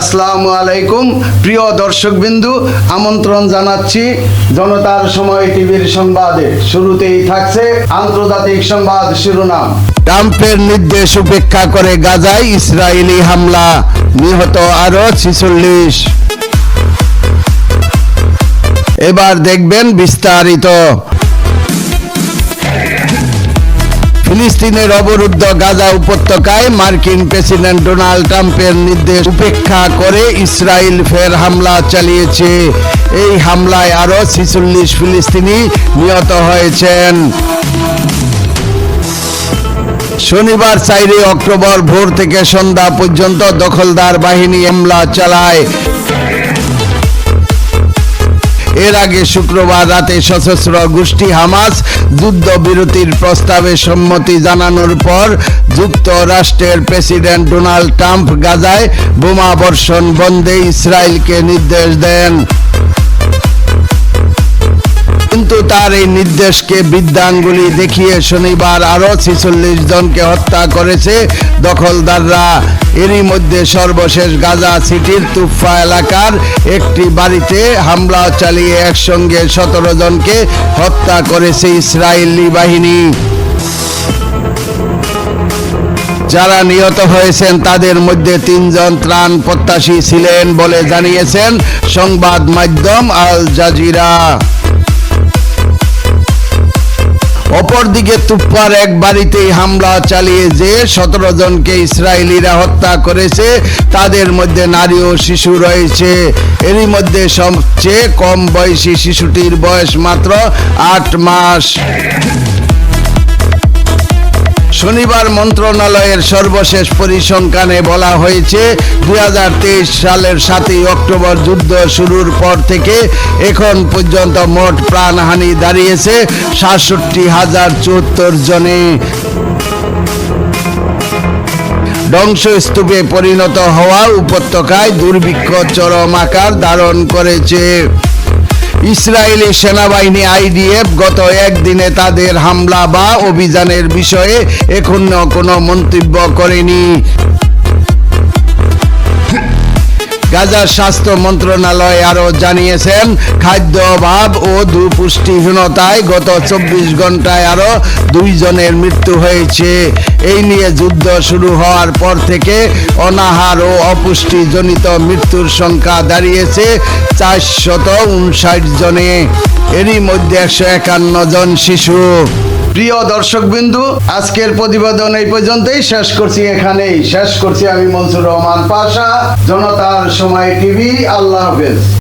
আসসালামু আলাইকুম। প্রিয় দর্শকবিন্দু, আমন্ত্রণ জানাচ্ছি জনতার সময় টিভির সংবাদে। শুরুতেই থাকছে আন্তর্জাতিক সংবাদ শিরোনাম। ট্রাম্পের নির্দেশ উপেক্ষা করে গাজায় ইসরায়েলি হামলা, নিহত আরও ছিচল্লিশ। এবার দেখবেন বিস্তারিত। ফিলিস্তিনের অবরুদ্ধ গাজা উপত্যকায় মার্কিন প্রেসিডেন্ট ডোনাল্ড ট্রাম্পের নির্দেশ উপেক্ষা করে ইসরায়েল ফের হামলা চালিয়েছে। এই হামলায় আরও ছিচল্লিশ ফিলিস্তিনি নিহত হয়েছেন। শনিবার চাইরে অক্টোবর ভোর থেকে সন্ধ্যা পর্যন্ত দখলদার বাহিনী হামলা চালায়। এর আগে শুক্রবার রাতে সশস্ত্র গোষ্ঠী হামাস যুদ্ধবিরতির প্রস্তাবে সম্মতি জানানোর পর যুক্তরাষ্ট্রের প্রেসিডেন্ট ডোনাল্ড ট্রাম্প গাজায় বোমা বর্ষণ বন্ধে ইসরায়েলকে নির্দেশ দেন। তার এই নির্দেশকে বৃদ্ধাঙ্গুলি দেখিয়ে শনিবার আরও ছিচল্লিশ জনকে হত্যা করেছে দখলদাররা। এরই মধ্যে সর্বশেষ গাজা সিটির তুফা এলাকার একটি বাড়িতে হামলা চালিয়ে একসঙ্গে সতেরো জনকে হত্যা করেছে ইসরায়েলি বাহিনী। যারা নিহত হয়েছেন, তাদের মধ্যে তিনজন ত্রাণ প্রত্যাশী ছিলেন বলে জানিয়েছেন সংবাদ মাধ্যম আল জাজিরা। অপরদিকে তুপ্পার এক বাড়িতেই হামলা চালিয়ে যে সতেরো জনকে ইসরায়েলিরা হত্যা করেছে, তাদের মধ্যে নারী ও শিশু রয়েছে। এরই মধ্যে সবচেয়ে কম বয়সী শিশুটির বয়স মাত্র আট মাস। শনিবার মন্ত্রণালয়ের সর্বশেষ পরিসংখ্যানে বলা হয়েছে দু হাজার তেইশ সালের সাতই অক্টোবর যুদ্ধ শুরুর পর থেকে এখন পর্যন্ত মোট প্রাণহানি দাঁড়িয়েছে সাতষট্টি হাজার চুয়াত্তর জনে। ধ্বংসস্তূপে পরিণত হওয়া উপত্যকায় দুর্ভিক্ষ চরম আকার ধারণ করেছে। ইসরায়েলি সেনাবাহিনী আইডিএফ গত একদিনে তাদের হামলা বা অভিযানের বিষয়ে এখনও কোনো মন্তব্য করেনি। গাজার স্বাস্থ্য মন্ত্রণালয় আরও জানিয়েছেন, খাদ্য অভাব ও দুপুষ্টিহীনতায় গত চব্বিশ ঘন্টায় আরও দুইজনের মৃত্যু হয়েছে। এই নিয়ে যুদ্ধ শুরু হওয়ার পর থেকে অনাহার ও অপুষ্টিজনিত মৃত্যুর সংখ্যা দাঁড়িয়েছে চারশত উনষাট জনে। এরই মধ্যে একশো একান্ন জন শিশু। প্রিয় দর্শক বিন্দু আজকের প্রতিবেদন এই পর্যন্তই। শেষ করছি এখানেই। শেষ করছি আমি মনসুর রহমান পাশা, জনতার সময় টিভি। আল্লাহ হাফেজ।